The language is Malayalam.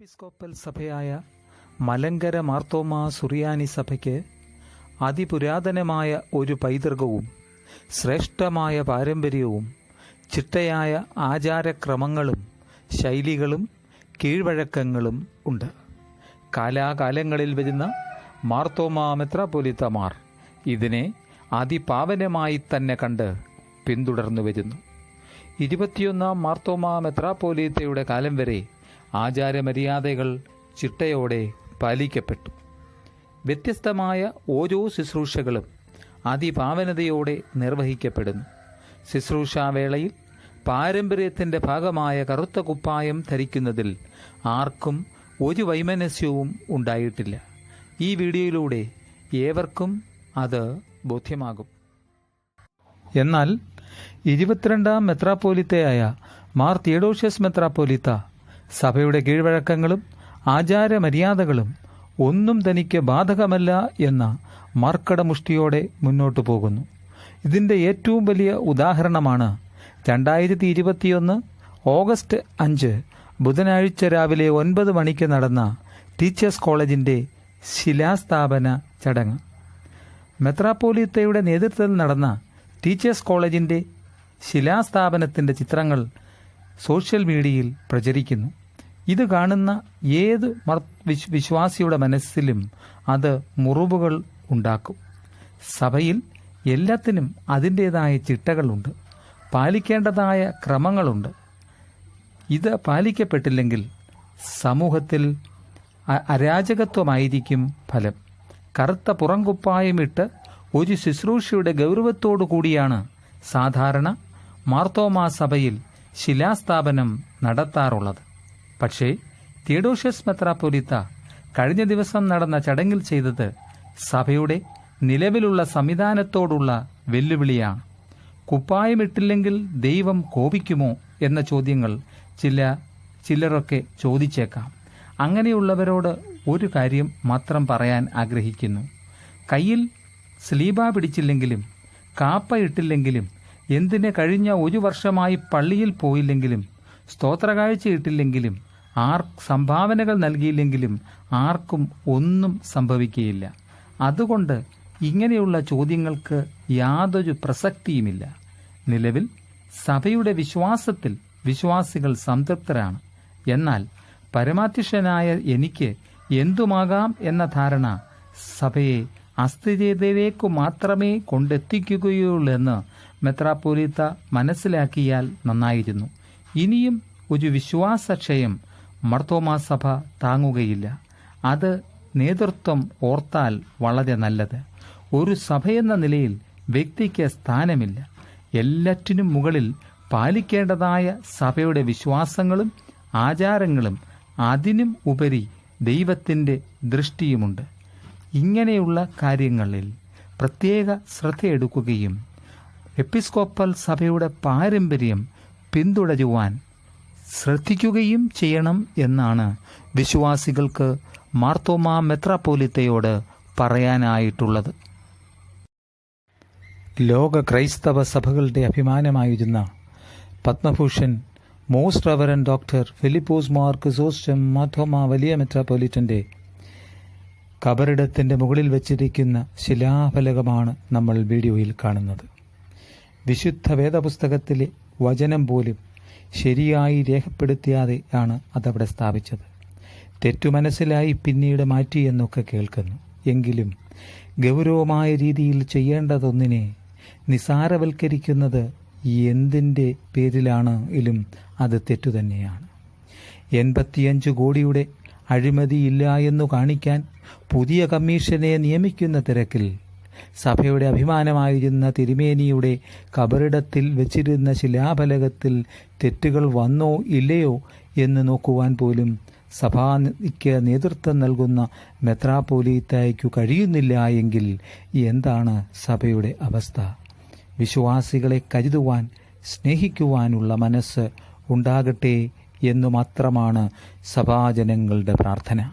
എപ്പിസ്കോപ്പൽ സഭയായ മലങ്കര മാർത്തോമാ സുറിയാനി സഭയ്ക്ക് അതിപുരാതനമായ ഒരു പൈതൃകവും ശ്രേഷ്ഠമായ പാരമ്പര്യവും ചിട്ടയായ ആചാരക്രമങ്ങളും ശൈലികളും കീഴ്വഴക്കങ്ങളും ഉണ്ട്. കാലാകാലങ്ങളിൽ വരുന്ന മാർത്തോമാ മെത്രാപൊലിത്തമാർ ഇതിനെ അതിപാവനമായി തന്നെ കണ്ട് പിന്തുടർന്നു വരുന്നു. ഇരുപത്തിയൊന്നാം മാർത്തോമാ മെത്രാപ്പോലീത്തയുടെ കാലം വരെ ആചാരമര്യാദകൾ ചിട്ടയോടെ പാലിക്കപ്പെട്ടു. വ്യത്യസ്തമായ ഓരോ ശുശ്രൂഷകളും അതിപാവനതയോടെ നിർവഹിക്കപ്പെടുന്നു. ശുശ്രൂഷാവേളയിൽ പാരമ്പര്യത്തിന്റെ ഭാഗമായ കറുത്ത കുപ്പായം ധരിക്കുന്നതിൽ ആർക്കും ഒരു വൈമനസ്യവും ഉണ്ടായിട്ടില്ല. ഈ വീഡിയോയിലൂടെ ഏവർക്കും അത് ബോധ്യമാകും. എന്നാൽ ഇരുപത്തിരണ്ടാം മെത്രാപ്പോലിത്തയായ മാർ തിയഡോഷ്യസ് മെത്രാപ്പോലിത്ത സഭയുടെ കീഴ്വഴക്കങ്ങളും ആചാരമര്യാദകളും ഒന്നും തനിക്ക് ബാധകമല്ല എന്ന മർക്കടമുഷ്ടിയോടെ മുന്നോട്ടു പോകുന്നു. ഇതിന്റെ ഏറ്റവും വലിയ ഉദാഹരണമാണ് രണ്ടായിരത്തി ഇരുപത്തിയൊന്ന് ഓഗസ്റ്റ് അഞ്ച് ബുധനാഴ്ച രാവിലെ ഒൻപത് മണിക്ക് നടന്ന ടീച്ചേഴ്സ് കോളേജിന്റെ ശിലാസ്ഥാപന ചടങ്ങ്. മെത്രാപ്പോലിത്തയുടെ നേതൃത്വത്തിൽ നടന്ന ടീച്ചേഴ്സ് കോളേജിന്റെ ശിലാസ്ഥാപനത്തിന്റെ ചിത്രങ്ങൾ സോഷ്യൽ മീഡിയയിൽ പ്രചരിക്കുന്നു. ഇത് കാണുന്ന ഏത് വിശ്വാസിയുടെ മനസ്സിലും അത് മുറിവുകൾ ഉണ്ടാക്കും. സഭയിൽ എല്ലാത്തിനും അതിന്റേതായ ചിട്ടകളുണ്ട്. പാലിക്കേണ്ടതായ ക്രമങ്ങളുണ്ട്. ഇത് പാലിക്കപ്പെട്ടില്ലെങ്കിൽ സമൂഹത്തിൽ അരാജകത്വമായിരിക്കും ഫലം. കറുത്ത പുറംകുപ്പായമിട്ട് ഒരു ശുശ്രൂഷയുടെ ഗൗരവത്തോടു കൂടിയാണ് സാധാരണ മാർത്തോമാ സഭയിൽ ശിലാസ്ഥാപനം നടത്താറുള്ളത്. പക്ഷേ തിയഡോഷ്യസ് മെത്രാപ്പൊലിത്ത കഴിഞ്ഞ ദിവസം നടന്ന ചടങ്ങിൽ ചെയ്തത് സഭയുടെ നിലവിലുള്ള സംവിധാനത്തോടുള്ള വെല്ലുവിളിയാണ്. കുപ്പായമിട്ടില്ലെങ്കിൽ ദൈവം കോപിക്കുമോ എന്ന ചോദ്യങ്ങൾ ചില ചിലരൊക്കെ ചോദിച്ചേക്കാം. അങ്ങനെയുള്ളവരോട് ഒരു കാര്യം മാത്രം പറയാൻ ആഗ്രഹിക്കുന്നു. കയ്യിൽ സ്ലീബ പിടിച്ചില്ലെങ്കിലും കാപ്പ ഇട്ടില്ലെങ്കിലും എന്തിന് കഴിഞ്ഞ ഒരു വർഷമായി പള്ളിയിൽ പോയില്ലെങ്കിലും സ്തോത്രകാഴ്ച ഇട്ടില്ലെങ്കിലും ആർ സംഭാവനകൾ നൽകിയില്ലെങ്കിലും ആർക്കും ഒന്നും സംഭവിക്കുകയില്ല. അതുകൊണ്ട് ഇങ്ങനെയുള്ള ചോദ്യങ്ങൾക്ക് യാതൊരു പ്രസക്തിയുമില്ല. നിലവിൽ സഭയുടെ വിശ്വാസത്തിൽ വിശ്വാസികൾ സംതൃപ്തരാണ്. എന്നാൽ പരമാധ്യക്ഷനായ എനിക്ക് എന്തുമാകാം എന്ന ധാരണ സഭയെ അസ്ഥിരതയിലേക്കു മാത്രമേ കൊണ്ടെത്തിക്കുകയുള്ളൂ എന്ന് മെത്രാപ്പോലീത്ത മനസ്സിലാക്കിയാൽ നന്നായിരുന്നു. ഇനിയും ഒരു വിശ്വാസക്ഷയം മർത്തോമാ സഭ താങ്ങുകയില്ല. അത് നേതൃത്വം ഓർത്താൽ വളരെ നല്ലത്. ഒരു സഭയെന്ന നിലയിൽ വ്യക്തിക്ക് സ്ഥാനമില്ല. എല്ലാറ്റിനും മുകളിൽ പാലിക്കേണ്ടതായ സഭയുടെ വിശ്വാസങ്ങളും ആചാരങ്ങളും അതിനും ഉപരി ദൈവത്തിന്റെ ദൃഷ്ടിയുമുണ്ട്. ഇങ്ങനെയുള്ള കാര്യങ്ങളിൽ പ്രത്യേക ശ്രദ്ധയെടുക്കുകയും എപ്പിസ്കോപ്പൽ സഭയുടെ പാരമ്പര്യം പിന്തുടരുവാൻ ശ്രദ്ധിക്കുകയും ചെയ്യണം എന്നാണ് വിശ്വാസികൾക്ക് മാർത്തോമാ മെത്രാപ്പോലിത്തയോട് പറയാനായിട്ടുള്ളത്. ലോക ക്രൈസ്തവ സഭകളുടെ അഭിമാനമായിരുന്ന Padma Bhushan most reverend doctor Philipose Mar Chrysostom Marthoma വലിയ മെത്രാപ്പൊലിറ്റന്റെ കബറിടത്തിന്റെ മുകളിൽ വച്ചിരിക്കുന്ന ശിലാഫലകമാണ് നമ്മൾ വീഡിയോയിൽ കാണുന്നത്. വിശുദ്ധ വേദപുസ്തകത്തിലെ വചനം പോലും ശരിയായി രേഖപ്പെടുത്തിയാതെ ആണ് അതവിടെ സ്ഥാപിച്ചത്. തെറ്റു മനസ്സിലായി പിന്നീട് മാറ്റി എന്നൊക്കെ കേൾക്കുന്നു. എങ്കിലും ഗൗരവമായ രീതിയിൽ ചെയ്യേണ്ടതൊന്നിനെ നിസാരവൽക്കരിക്കുന്നത് എന്തിന്റെ പേരിലാണെങ്കിലും അത് തെറ്റുതന്നെയാണ് എൺപത്തിയഞ്ച് കോടിയുടെ അഴിമതിയില്ല എന്നു കാണിക്കാൻ പുതിയ കമ്മീഷനെ നിയമിക്കുന്ന തിരക്കിൽ സഭയുടെ അഭിമാനമായിരുന്ന തിരുമേനിയുടെ കബറിടത്തിൽ വെച്ചിരുന്ന ശിലാഫലകത്തിൽ തെറ്റുകൾ വന്നോ ഇല്ലയോ എന്ന് നോക്കുവാൻ പോലും സഭാക്ക് നേതൃത്വം നൽകുന്ന മെത്രാപോലീത്തായ്ക്കു കഴിയുന്നില്ല എങ്കിൽ എന്താണ് സഭയുടെ അവസ്ഥ? വിശ്വാസികളെ കരുതുവാൻ സ്നേഹിക്കുവാനുള്ള മനസ്സ് ഉണ്ടാകട്ടെ എന്നു മാത്രമാണ് സഭാജനങ്ങളുടെ പ്രാർത്ഥന.